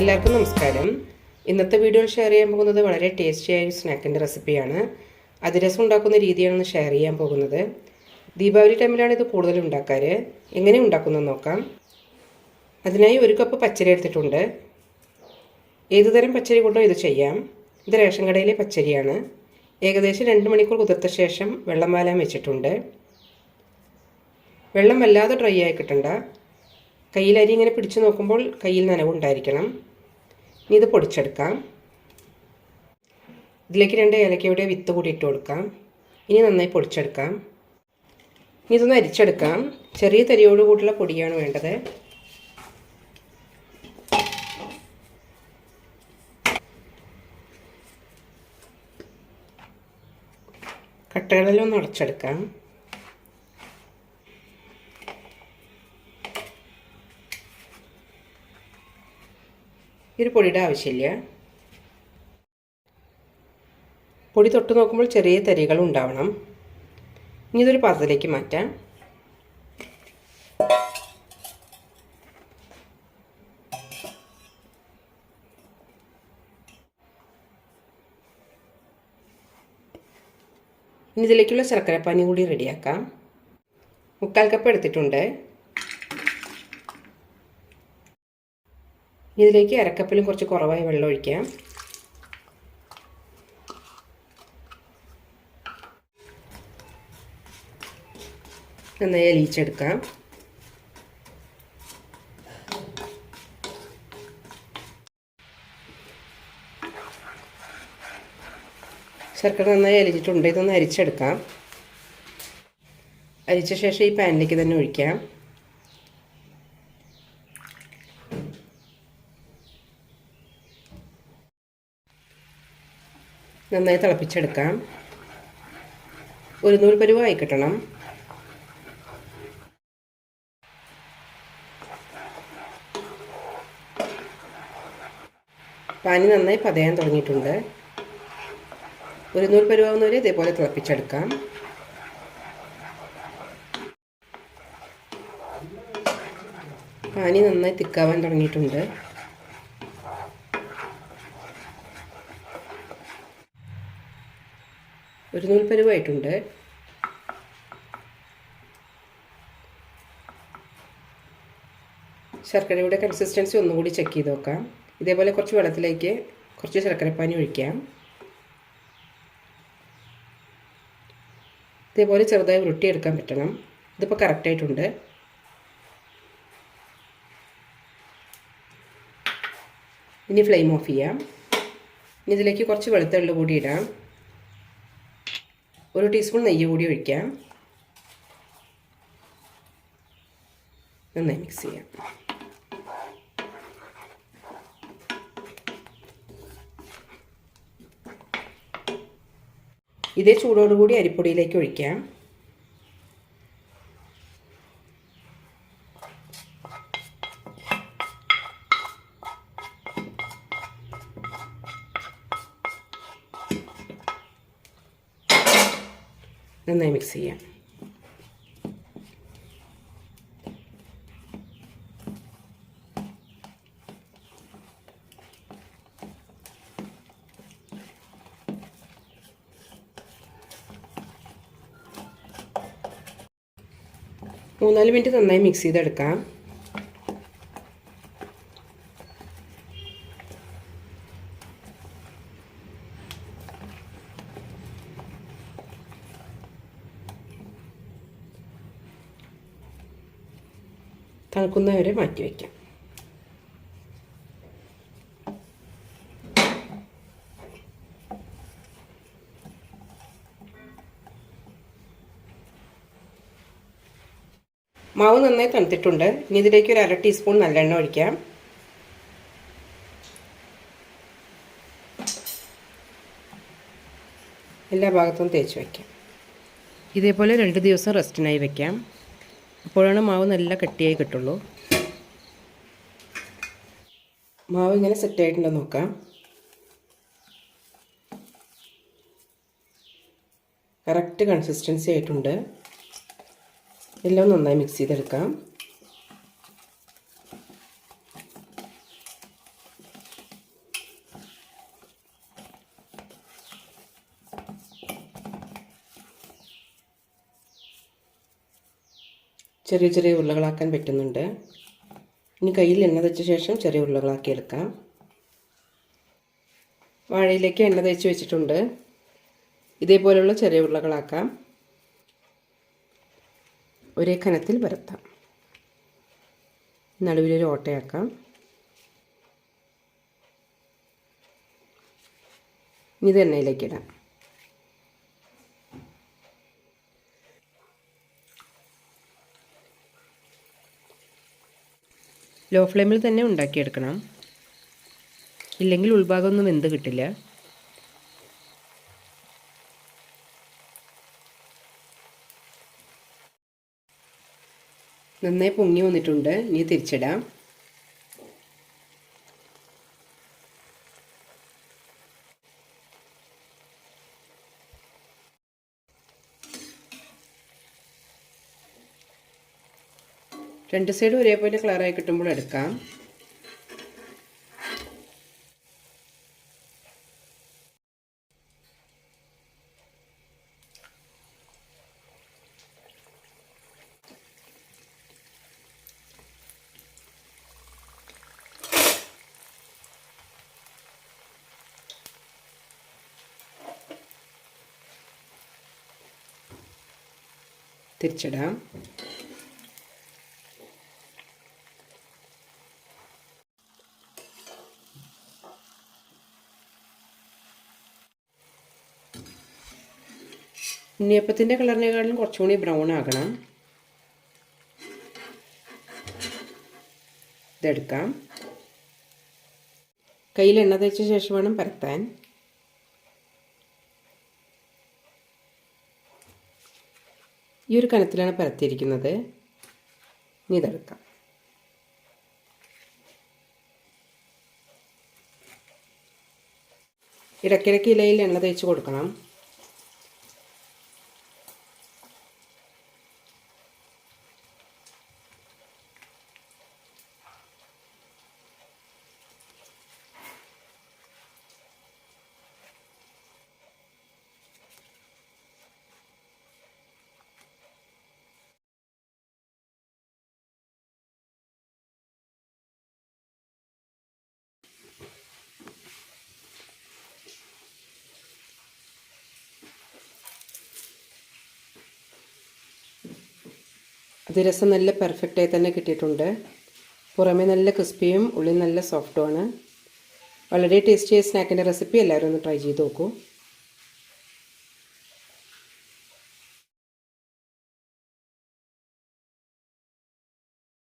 എല്ലാവർക്കും നമസ്കാരം. ഇന്നത്തെ വീഡിയോയിൽ ഷെയർ ചെയ്യാൻ പോകുന്നത് വളരെ ടേസ്റ്റിയായ ഒരു സ്നാക്കിന്റെ റെസിപ്പിയാണ് അതിരസം ഉണ്ടാക്കുന്ന രീതിയാണ് ഷെയർ ചെയ്യാൻ പോകുന്നത്. ദീപാവലി ടൈമിലാണ് ഇത് കൂടുതൽ ഉണ്ടാക്കാറ്. എങ്ങനെ ഉണ്ടാക്കുന്നത് നോക്കാം. അതിനായി ഒരു കപ്പ് പച്ചരി എടുത്തിട്ടുണ്ട്. ഏതുതരം പച്ചരി കൊണ്ടോ ഇത് ചെയ്യാം. ഇത് റേഷൻ കടയിലെ പച്ചരിയാണ്. ഏകദേശം രണ്ട് മണിക്കൂർ കുതിർത്ത ശേഷം വെള്ളം വാലാൻ വെച്ചിട്ടുണ്ട്. വെള്ളം വല്ലാതെ ഡ്രൈ ആയി കിട്ടണ്ട. കയ്യിൽ അരി ഇങ്ങനെ പിടിച്ചു നോക്കുമ്പോൾ കയ്യിൽ നനവുണ്ടായിരിക്കണം. ഇനി ഇത് പൊടിച്ചെടുക്കാം. ഇതിലേക്ക് രണ്ട് ഏലക്കയുടെ വിത്ത് കൂടി ഇട്ട് കൊടുക്കാം. ഇനി നന്നായി പൊടിച്ചെടുക്കാം. ഇനി ഇതൊന്ന് അരിച്ചെടുക്കാം. ചെറിയ തരിയോട് കൂടിയുള്ള പൊടിയാണ് വേണ്ടത്. കട്ടകളെല്ലാം അടച്ചെടുക്കാം ഒരു പൊടിയുടെ ആവശ്യമില്ല. പൊടി തൊട്ട് നോക്കുമ്പോൾ ചെറിയ തരികൾ ഉണ്ടാവണം. ഇനി ഇതൊരു പാത്രത്തിലേക്ക് മാറ്റാം. ഇനി ഇതിലേക്കുള്ള ശർക്കരപ്പാനി കൂടി റെഡിയാക്കാം. മുക്കാൽ കപ്പ് എടുത്തിട്ടുണ്ട്. ഇതിലേക്ക് അരക്കപ്പിലും കുറച്ച് കുറവായി വെള്ളം ഒഴിക്കാം. നന്നായി അലിയിച്ചെടുക്കാം. ശർക്കര നന്നായി അലിഞ്ഞിട്ടുണ്ട്. ഇതൊന്ന് അരിച്ചെടുക്കാം. അരിച്ച ശേഷം ഈ പാനിലേക്ക് തന്നെ ഒഴിക്കാം. നന്നായി തിളപ്പിച്ചെടുക്കാം. ഒരു നൂൽ പരുവായി കിട്ടണം. പാനി നന്നായി പതയാൻ തുടങ്ങിയിട്ടുണ്ട്. ഒരു നൂറ് പരുവാകുന്നവരെ ഇതേപോലെ തിളപ്പിച്ചെടുക്കാം. പാനി നന്നായി തിക്കാവാൻ തുടങ്ങിയിട്ടുണ്ട്. ഒരു നൂൽപ്പരുവായിട്ടുണ്ട് ശർക്കരയുടെ കൺസിസ്റ്റൻസി ഒന്നുകൂടി ചെക്ക് ചെയ്ത് നോക്കാം. ഇതേപോലെ കുറച്ച് വെള്ളത്തിലേക്ക് കുറച്ച് ശർക്കരപ്പാനി ഒഴിക്കാം. ഇതേപോലെ ചെറുതായി ഉരുട്ടിയെടുക്കാൻ പറ്റണം. ഇതിപ്പോൾ കറക്റ്റായിട്ടുണ്ട് ഇനി ഫ്ലെയിം ഓഫ് ചെയ്യാം. ഇനി ഇതിലേക്ക് കുറച്ച് വെളുത്തുള്ളി കൂടി ഇടാം. ഒരു ടീസ്പൂൺ നെയ്യ് കൂടി ഒഴിക്കാം. നന്നായി മിക്സ് ചെയ്യാം. ഇതേ ചൂടോടുകൂടി അരിപ്പൊടിയിലേക്ക് ഒഴിക്കാം. നന്നായി മിക്സ് ചെയ്യാം. മൂന്നാൽ മിനിറ്റ് നന്നായി മിക്സ് ചെയ്തെടുക്കാം. തണുക്കുന്നവരെ മാറ്റി വയ്ക്കാം. മാവ് നന്നായി തണുത്തിട്ടുണ്ട്. ഇനി ഇതിലേക്ക് ഒരു അര ടീസ്പൂൺ നല്ലെണ്ണ ഒഴിക്കാം. എല്ലാ ഭാഗത്തും തേച്ച് വയ്ക്കാം. ഇതേപോലെ രണ്ട് ദിവസം റെസ്റ്റിനായി വയ്ക്കാം. അപ്പോഴാണ് മാവ് നല്ല കട്ടിയായി കിട്ടുള്ളൂ. മാവ് ഇങ്ങനെ സെറ്റായിട്ടുണ്ടോ നോക്കാം. കറക്റ്റ് കൺസിസ്റ്റൻസി ആയിട്ടുണ്ട്. എല്ലാം നന്നായി മിക്സ് ചെയ്തെടുക്കാം. ചെറിയ ചെറിയ ഉരുളകളാക്കാൻ പറ്റുന്നുണ്ട്. ഇനി കയ്യിൽ എണ്ണ തയ്ച്ച ശേഷം ചെറിയ ഉരുളകളാക്കി എടുക്കാം. വാഴയിലേക്ക് എണ്ണ തേച്ച് വെച്ചിട്ടുണ്ട്. ഇതേപോലെയുള്ള ചെറിയ ഉരുളകളാക്കാം. ഒരേ കനത്തിൽ പരത്താം. നടുവിലൊരു ഓട്ടയാക്കാം. ഇനി ഇത് എണ്ണയിലേക്ക് ലോ ഫ്ലെയിമിൽ തന്നെ ഉണ്ടാക്കിയെടുക്കണം. ഇല്ലെങ്കിൽ ഉൾഭാഗം ഒന്നും വെന്ത് കിട്ടില്ല. നന്നായി പൊങ്ങി വന്നിട്ടുണ്ട്. ഇനി തിരിച്ചിടാം. രണ്ട് സൈഡും ഒരേപോലെ കളറായി കിട്ടുമ്പോൾ എടുക്കാം. തിരിച്ചിടാം. ഉണ്ണിയപ്പത്തിന്റെ കളറിനേക്കാളും കുറച്ചുകൂടി ബ്രൗൺ ആകണം. ഇതെടുക്കാം. കയ്യിൽ എണ്ണ തേച്ച ശേഷം വേണം പരത്താൻ. ഈ ഒരു കനത്തിലാണ് പരത്തിയിരിക്കുന്നത്. ഇനി ഇതെടുക്കാം. ഇടയ്ക്കിടയ്ക്ക് ഇലയിൽ എണ്ണ തേച്ച് കൊടുക്കണം. അത് രസം നല്ല പെർഫെക്റ്റായി തന്നെ കിട്ടിയിട്ടുണ്ട്. പുറമേ നല്ല ക്രിസ്പിയും ഉള്ളിൽ നല്ല സോഫ്റ്റുമാണ് വളരെ ടേസ്റ്റിയായ സ്നാക്കിന്റെ റെസിപ്പി എല്ലാവരും ഒന്ന് ട്രൈ ചെയ്ത് നോക്കൂ.